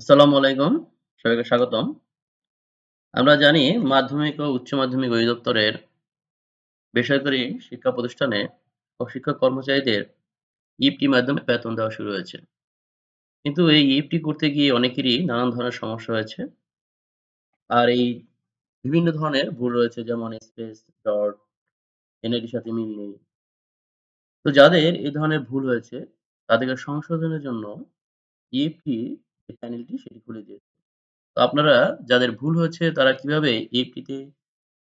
আসসালামু আলাইকুম। সবাইকে স্বাগতম। আমরা জানি মাধ্যমিক ও উচ্চ মাধ্যমিক অধিদপ্তরের বেসরকারি শিক্ষা প্রতিষ্ঠানে ও শিক্ষক কর্মচারীদের ইপটি মাধ্যমে বেতন দেওয়া শুরু হয়েছে। কিন্তু এই ইপটি করতে গিয়ে অনেকেরই নানান ধরনের সমস্যা হয়েছে। আর এই বিভিন্ন ধরনের ভুল রয়েছে, যেমন স্পেস ডট এনআইডির সাথে মিল নেই। তো যাদের এই ধরনের ভুল হয়েছে, তাদেরকে সংশোধনের জন্য ইএফটি যে সেটি খুলে দিয়েছে। তো আপনারা যাদের ভুল হয়েছে তারা কীভাবে ইএফটিতে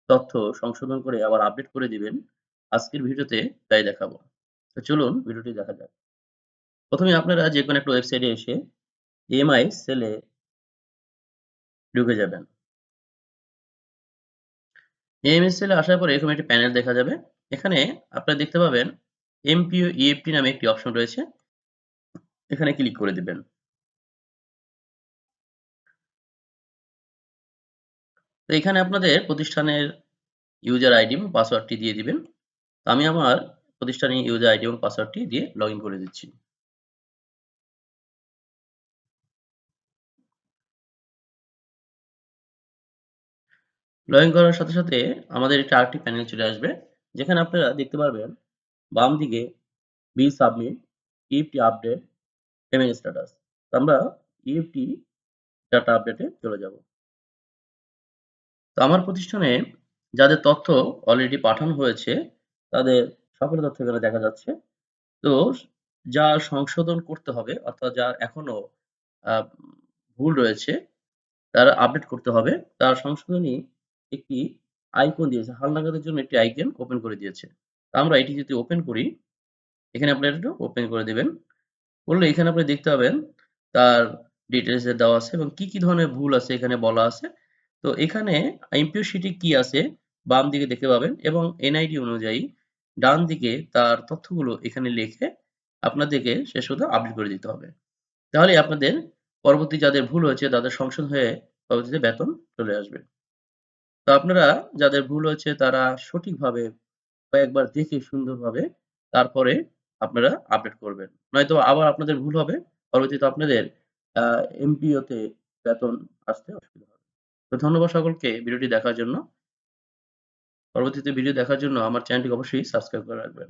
তথ্য সংশোধন করে আবার আপডেট করে দিবেন, আজকের ভিডিওতে তাই দেখাবো। তো চলুন ভিডিওটি দেখা যাক। প্রথমে আপনারা যে কোনো একটা ওয়েবসাইটে এসে এমআই সেলে ঢুকে যাবেন। এমএস সেলে আসার পরে এরকম একটি প্যানেল দেখা যাবে। এখানে আপনারা দেখতে পাবেন এমপিও ইএফটি নামে একটি অপশন রয়েছে। এখানে ক্লিক করে দিবেন। তো এখানে আপনাদের প্রতিষ্ঠানের ইউজার আইডি এবং পাসওয়ার্ডটি দিয়ে দিবেন। তো আমি আমার প্রতিষ্ঠানের ইউজার আইডি এবং পাসওয়ার্ডটি দিয়ে লগ করে দিচ্ছি। লগ করার সাথে সাথে আমাদের একটা আরেকটি প্যানেল চলে আসবে, যেখানে আপনারা দেখতে পারবেন বাম দিকে B submit EFT update payment status আমরা ইএফটি ডাটা আপডেটে চলে যাব। তো আমার প্রতিষ্ঠানে যাদের তথ্য অলরেডি পাঠানো হয়েছে, তাদের সকল তথ্য এখানে দেখা যাচ্ছে। তো যা সংশোধন করতে হবে, অর্থাৎ যার এখনও ভুল রয়েছে, তার আপডেট করতে হবে। তার সংশোধনী একটি আইকন দিয়েছে হালনাগাদের জন্য একটি আইকন ওপেন করে দিয়েছে। আমরা এটি যদি ওপেন করি, এখানে আপনারা একটু ওপেন করে দেবেন। করলে এখানে আপনি দেখতে পাবেন তার ডিটেলস দেওয়া আছে এবং কি কি ধরনের ভুল আছে এখানে বলা আছে। তো এখানে এমপিও শিটে কি আছে? বাম দিকে দেখতে পাবেন এবং এনআইডি অনুযায়ী ডান দিকে তার তথ্যগুলো এখানে লিখে আপনাদেরকে সে শুধু আপডেট করে দিতে হবে। তাহলে আপনাদের পরবর্তী যাদের ভুল হয়েছে তাদের সংশোধন হয়ে পরবর্তীতে বেতন চলে আসবে। তো আপনারা যাদের ভুল হয়েছে, তারা সঠিকভাবে কয়েকবার দেখে সুন্দরভাবে তারপরে আপনারা আপডেট করবেন। নয়তো আবার আপনাদের ভুল হবে, পরবর্তীতে আপনাদের এমপিওতে বেতন আসতে অসুবিধা হবে। তো ধন্যবাদ সকলকে ভিডিওটি দেখার জন্য। পরবর্তীতে ভিডিও দেখার জন্য আমার চ্যানেলটি অবশ্যই সাবস্ক্রাইব করে রাখবেন।